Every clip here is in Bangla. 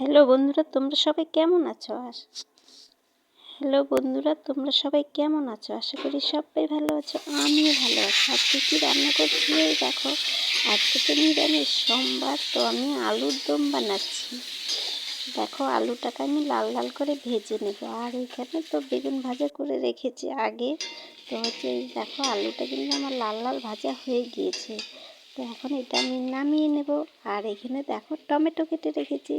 হ্যালো বন্ধুরা, তোমরা সবাই কেমন আছো? হ্যালো বন্ধুরা, তোমরা সবাই কেমন আছো? আশা করি সবাই ভালো আছো, আমিও ভালো আছি। আজকে কী রান্না করছি? দেখো, আজকে তো নিরামিষ, সোমবার, তো আমি আলুর দম বানাচ্ছি। দেখো, আলুটাকে আমি লাল লাল করে ভেজে নেব। আর এখানে তো বেগুন ভাজা করে রেখেছি আগে। তো হচ্ছে দেখো, আলুটা কিন্তু আমার লাল লাল ভাজা হয়ে গিয়েছে। তো এখন এটা আমি নামিয়ে নেব। আর এখানে দেখো টমেটো কেটে রেখেছি।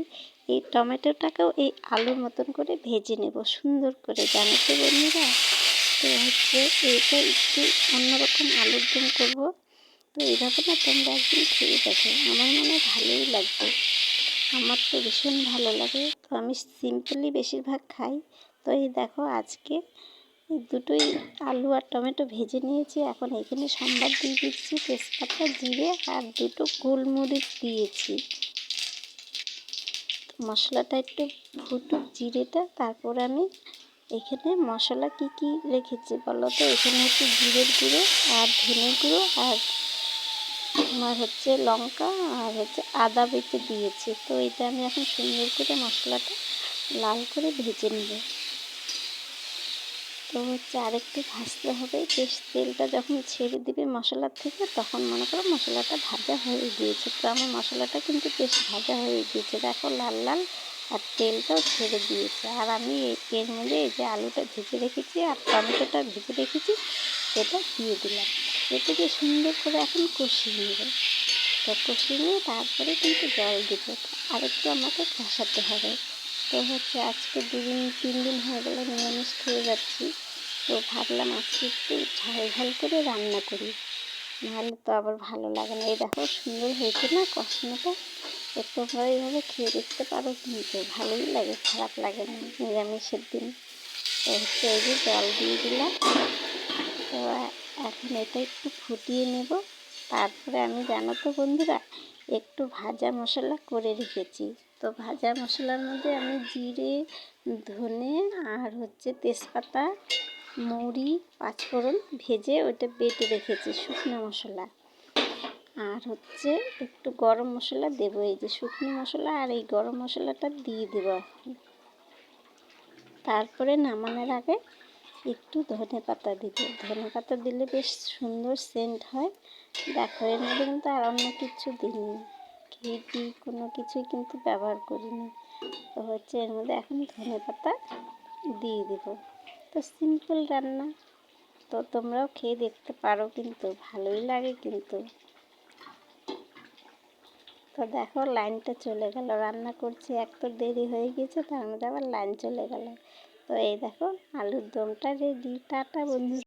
এই টমেটোটাকেও এই আলুর মতন করে ভেজে নেব সুন্দর করে, জানো তো বন্ধুরা? তো হচ্ছে এইটা একটু অন্যরকম আলুর দম করব। তো এইভাবে না তোমরা একদিন খেয়ে দেখো, আমার মনে ভালোই লাগবে। আমার তো ভীষণ ভালো লাগে। তো আমি সিম্পলি বেশিরভাগ খাই। তো এই দেখো আজকে দুটোই আলু আর টমেটো ভেজে নিয়েছি। এখন এখানে সম্বাদ দিয়ে দিচ্ছি তেজপাতা, জিরে আর দুটো গোলমরিচ দিয়েছি। মশলাটা একটু ফুটুক জিরেটা, তারপর আমি এখানে মশলা কি কি রেখেছি বলো তো? এখানে হচ্ছে জিরের গুঁড়ো আর ধনে গুঁড়ো আর আমার হচ্ছে লঙ্কা আর হচ্ছে আদা বেটে দিয়েছি। তো এটা আমি এখন সুন্দর করে মশলাটা লাল করে ভেজে নেব। তো হচ্ছে আরেকটু ভাজতে হবে। বেশ তেলটা যখন ছেড়ে দিবে মশলার থেকে, তখন মনে করো মশলাটা ভাজা হয়ে গিয়েছে। তো আমার মশলাটা কিন্তু বেশ ভাজা হয়ে গিয়েছে। দেখো লাল লাল আর তেলটাও ছেড়ে দিয়েছে। আর আমি এর মধ্যে এই যে আলুটা ভেজে রেখেছি আর টমেটোটা ভেজে রেখেছি, সেটা দিয়ে দিলাম। এটাকে সুন্দর করে এখন কষিয়ে নেব। তো কষিয়ে নিয়ে তারপরে কিন্তু জল দিব। আরেকটু আমাকে কষাতে হবে। তো হচ্ছে আজকে দুদিন তিন দিন হয়ে গেলে নিরামিষ খেয়ে যাচ্ছি। তো ভাবলাম আজকে একটু ঝাল ঝাল করে রান্না করি। নাহলে তো আবার ভালো লাগে না। এই দেখো, সুন্দর হয়েছে না কষানোটা? একটু এইভাবে খেয়ে দেখতে পারো কিন্তু ভালোই লাগে, খারাপ লাগে না নিরামিষের দিন। তো হচ্ছে এই যে জল দিয়ে দিলাম। তো এখন এটা একটু ফুটিয়ে নেব। তারপরে আমি, জানো তো বন্ধুরা একটু ভাজা মশলা করে রেখেছি। তো ভাজা মশলার মধ্যে আমি জিরে, ধনে আর হচ্ছে তেজপাতা মুড়ি পাঁচফোড়ন ভেজে ওইটা বেটে রেখেছি শুকনো মশলা। আর হচ্ছে একটু গরম মশলা দেবো, এই যে শুকনো মশলা আর এই গরম মশলাটা দিয়ে দেবো তারপরে নামানোর আগে একটু ধনে পাতা দিব ধনে পাতা দিলে বেশ সুন্দর সেন্ট হয়। দেখো, এর মধ্যে কিন্তু আর অন্য কিছু দিইনি। ঘি কোনো কিছুই কিন্তু ব্যবহার করিনি। তো হচ্ছে এর মধ্যে এখন ধনে পাতা দিয়ে দেব। তো সিম্পল রান্না। তো তোমরাও খেয়ে দেখতে পারো কিন্তু, ভালোই লাগে কিন্তু। তো দেখো, লাইনটা চলে গেল। রান্না করছি, এক তো দেরি হয়ে গেছে, তার মধ্যে আবার লাইন চলে গেল। তো এই দেখো আলুর দমটা রেডি টাটা বন্ধু